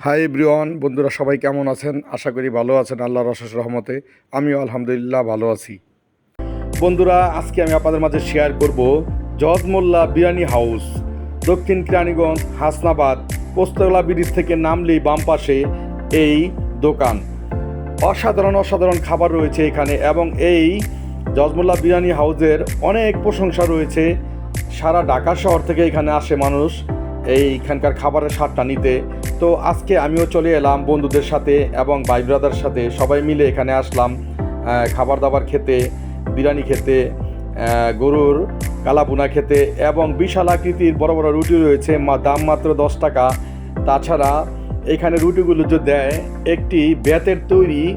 High Brian বন্ধুরা সবাই কেমন আছেন? আশা করি ভালো আছেন, আল্লাহর অশেষ রহমতে। আমিও আলহামদুলিল্লাহ ভালো আছি। বন্ধুরা, আজকে আমি আপনাদের মাঝে শেয়ার করব জজ মোল্লা বিরিয়ানি হাউস, দক্ষিণ কেরানীগঞ্জ, হাসনাবাদ পোস্তলা ব্রিজ থেকে নামলেই বাম পাশে এই দোকান। অসাধারণ অসাধারণ খাবার রয়েছে এখানে এবং এই জজমোল্লা বিরিয়ানি হাউসের অনেক প্রশংসা রয়েছে। সারা ঢাকা শহর থেকে এখানে আসে মানুষ, এইখানকার খাবারের স্বাদটা নিতে। তো আজকে আমিও চলে এলাম বন্ধুদের সাথে এবং ভাই ব্রাদার সাথে। সবাই মিলে এখানে আসলাম খাবার দাবার খেতে, বিরিয়ানি খেতে গরুর কালাপুনা খেতে এবং বিশাল আকৃতির বড় বড় রুটি রয়েছে, মা- দাম মাত্র দশ টাকা। তাছাড়া এখানে রুটিগুলো যে দেয়, একটি বেতের তৈরি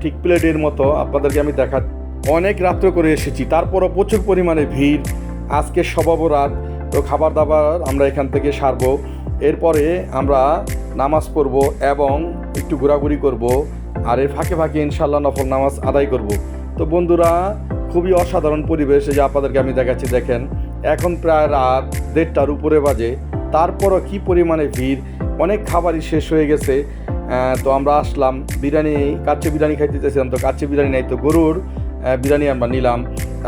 ঠিক প্লেটের মতো আপনাদেরকে আমি দেখা, অনেক রাত্র করে এসেছি, তারপরও প্রচুর পরিমাণে ভিড়। আজকে সবাবরাত তো খাবার দাবার আমরা এখান থেকে সারবো। এরপরে আমরা নামাজ পড়ব এবং একটু ঘোরাঘুরি করব আর এর ফাঁকে ফাঁকে ইনশাল্লাহ নফল নামাজ আদায় করব। তো বন্ধুরা, খুবই অসাধারণ পরিবেশ যে আপনাদেরকে আমি দেখাচ্ছি, দেখেন, এখন প্রায় রাত দেড়টার উপরে বাজে, তারপরও কি পরিমাণে ভিড়, অনেক খাবারই শেষ হয়ে গেছে। তো আমরা আসলাম, বিরিয়ানি, কাচ্চি বিরিয়ানি খাইতে চাইছিলাম, তো কাচ্চি বিরিয়ানি নাই, তো গরুর বিরিয়ানি আমরা নিলাম,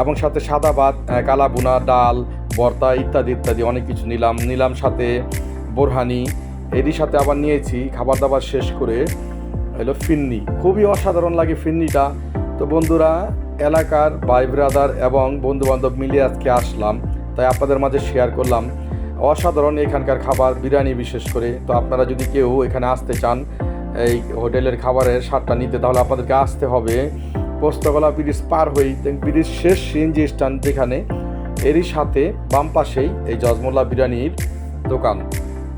এবং সাথে সাদা ভাত কালা বুনা ডাল, ভর্তা ইত্যাদি ইত্যাদি অনেক কিছু নিলাম নিলাম সাথে বোরহানি এরই সাথে আবার নিয়েছি খাবার দাবার শেষ করে হলো ফিন্নি। খুবই অসাধারণ লাগে ফিন্নিটা। তো বন্ধুরা, এলাকার ভাই ব্রাদার এবং বন্ধু বান্ধব মিলে আজকে আসলাম। তাই আপনাদের মাঝে শেয়ার করলাম। অসাধারণ এখানকার খাবার, বিরিয়ানি বিশেষ করে। তো আপনারা যদি কেউ এখানে আসতে চান, এই হোটেলের খাবারের স্বাদটা নিতে, তাহলে আপনাদেরকে আসতে হবে পোস্তগোলা ব্রিজ পার হই ব্রিজ শেষ সিএনজি স্ট্যান্ড যেখানে। এরই সাথে বাম পাশেই এই জজমোল্লা বিরিয়ানির দোকান।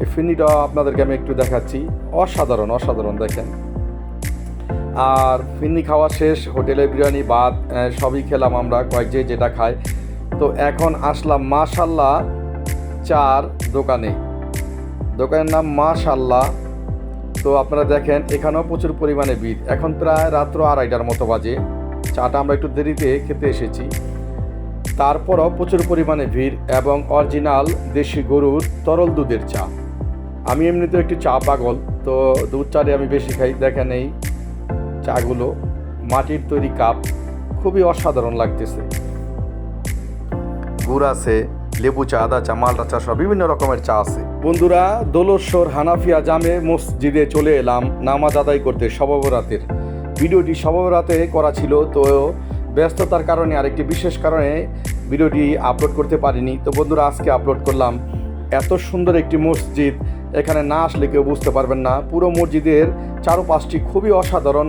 এই ফিরনিটা আপনাদেরকে আমি একটু দেখাচ্ছি। অসাধারণ অসাধারণ, দেখেন। আর ফিরনি খাওয়া শেষ, হোটেলে বিরিয়ানি, ভাত সবই খেলাম আমরা, কয়েক যে যেটা খায় তো এখন আসলাম মাশাল্লাহ চার দোকানে। দোকানের নাম মাশাল্লাহ। তো আপনারা দেখেন, এখানেও প্রচুর পরিমাণে ভিড়। এখন প্রায় রাত্র আড়াইটার মতো বাজে। চাটা আমরা একটু দেরিতে খেতে এসেছি। তারপরও প্রচুর পরিমাণে ভিড় এবং অরিজিনাল দেশি গরুর তরল দুধের চা। আমি এমনিতেও একটু চা পাগল, তো দুধ চারে আমি বেশি খাই। দেখেন এই চাগুলো, মাটির তৈরি কাপ, খুবই অসাধারণ লাগতেছে। গুড় আছে, লেবু চা, আদা চা, মালটা চা সব বিভিন্ন রকমের চা আছে। বন্ধুরা দোলশ্বর হানাফিয়া জামে মসজিদে চলে এলাম নামাজ আদায় করতে সববরাতের ভিডিওটি সববরাতে করা ছিল, তো ব্যস্ততার কারণে আরেকটি বিশেষ কারণে ভিডিওটি আপলোড করতে পারিনি। তো বন্ধুরা, আজকে আপলোড করলাম এত সুন্দর একটি মসজিদ এখানে না আসলে কেউ বুঝতে পারবেন না। পুরো মসজিদের চারপাশটি খুবই অসাধারণ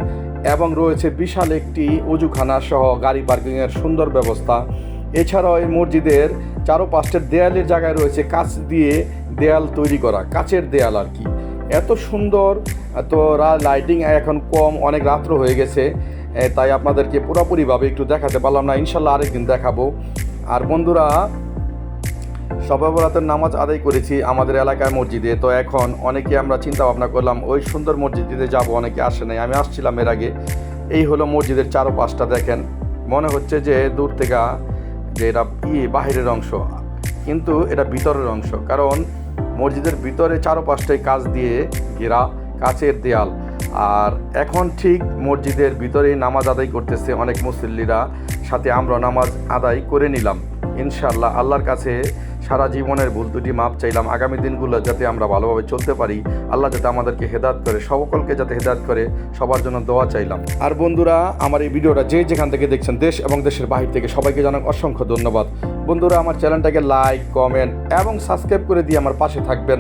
এবং রয়েছে বিশাল একটি উজুখানা সহ গাড়ি পার্কিংয়ের সুন্দর ব্যবস্থা। এছাড়াও এই মসজিদের চারোপাশের দেয়ালের জায়গায় রয়েছে কাঁচ দিয়ে দেয়াল তৈরি করা, কাচের দেয়াল আর কি। এত সুন্দর তো লাইটিং এখন কম, অনেক রাত্র হয়ে গেছে। তাই আপনাদেরকে পুরোপুরিভাবে একটু দেখাতে পারলাম না। ইনশাল্লাহ আরেকদিন দেখাবো। আর বন্ধুরা সবাবরাতের নামাজ আদায় করেছি আমাদের এলাকার মসজিদে। তো এখন অনেকে আমরা চিন্তা ভাবনা করলাম, ওই সুন্দর মসজিদে যাব, অনেকে আসে নাই। আমি আসছিলাম এর আগে। এই হলো মসজিদের চারোপাশটা, দেখেন। মনে হচ্ছে যে দূর থেকে যে এটা ই বাহিরের অংশ, কিন্তু এটা ভিতরের অংশ। কারণ মসজিদের ভিতরে চারোপাশটাই কাজ দিয়ে ঘেরা, কাচের দেয়াল। আর এখন ঠিক মসজিদের ভিতরেই নামাজ আদায় করতেছে অনেক মুসল্লিরা। সাথে আমরা নামাজ আদায় করে নিলাম। ইনশাল্লাহ আল্লাহর কাছে সারা জীবনের ভুল দুটি মাপ চাইলাম। আগামী দিনগুলো যাতে আমরা ভালোভাবে চলতে পারি, আল্লাহ যাতে আমাদেরকে হেদাত করে, সকলকে যাতে হেদাত করে, সবার জন্য দোয়া চাইলাম। আর বন্ধুরা, আমার এই ভিডিওটা যে যেখান থেকে দেখছেন, দেশ এবং দেশের বাহির থেকে সবাইকে জানাক অসংখ্য ধন্যবাদ। বন্ধুরা, আমার চ্যানেলটাকে লাইক কমেন্ট এবং সাবস্ক্রাইব করে দিয়ে আমার পাশে থাকবেন।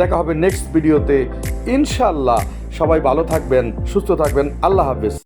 দেখা হবে নেক্সট ভিডিওতে ইনশাল্লাহ সবাই ভালো থাকবেন, সুস্থ থাকবেন। আল্লাহ হাফেজ।